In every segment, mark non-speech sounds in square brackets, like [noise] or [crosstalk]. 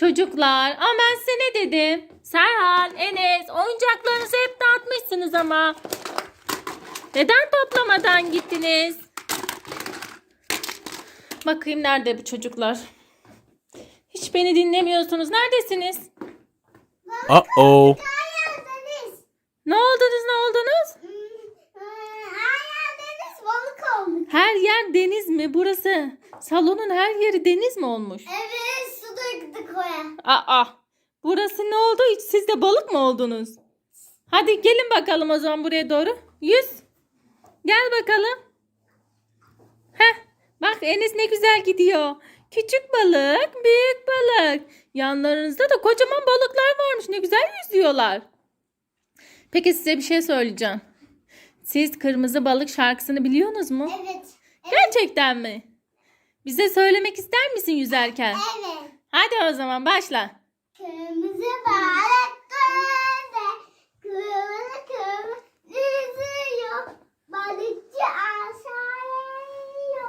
Çocuklar ama ben size ne dedim? Serhan, Enes oyuncaklarınızı hep dağıtmışsınız ama. Neden toplamadan gittiniz? Bakayım nerede bu çocuklar? Hiç beni dinlemiyorsunuz. Neredesiniz? Uh-oh. Deniz. Ne oldunuz ne oldunuz? Olmuş. Her yer deniz mi burası? Salonun her yeri deniz mi olmuş? Evet döktük oraya. Aa, burası ne oldu? Siz de balık mı oldunuz? Hadi gelin bakalım o zaman buraya doğru. Yüz. Gel bakalım. Heh, bak Enes ne güzel gidiyor. Küçük balık, büyük balık. Yanlarınızda da kocaman balıklar varmış. Ne güzel yüzüyorlar. Peki size bir şey söyleyeceğim. Siz kırmızı balık şarkısını biliyorsunuz mu? Evet. Gerçekten mi? Bize söylemek ister misin yüzerken? Evet. Hadi o zaman başla. Kırmızı balık gölde. Kırmızı kırmızı yüzüyor. Balıkçı aşağıya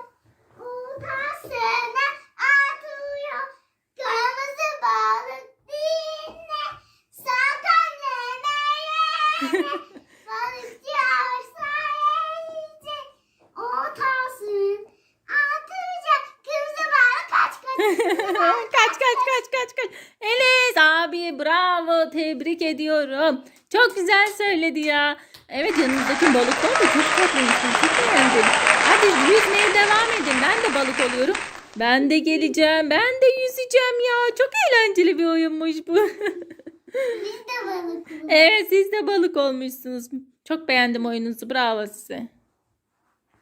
Ortasına atıyor. Kırmızı balık dinle. Sakın yemeye. [laughs] Balıkçı aşağıya Ortasına atacak. Kırmızı balık [laughs] kaç kaç. Kaç kaç kaç. Enes abi bravo tebrik ediyorum. Çok güzel söyledi ya. Evet yanınızdaki balıklar da çok tatlıymış. Ben Çok beğendim. Hadi yüzmeye devam edin. Ben de balık oluyorum. Ben de geleceğim. Ben de yüzeceğim ya. Çok eğlenceli bir oyunmuş bu. Biz de balık. [laughs] evet siz de balık olmuşsunuz. Çok beğendim oyununuzu. Bravo size.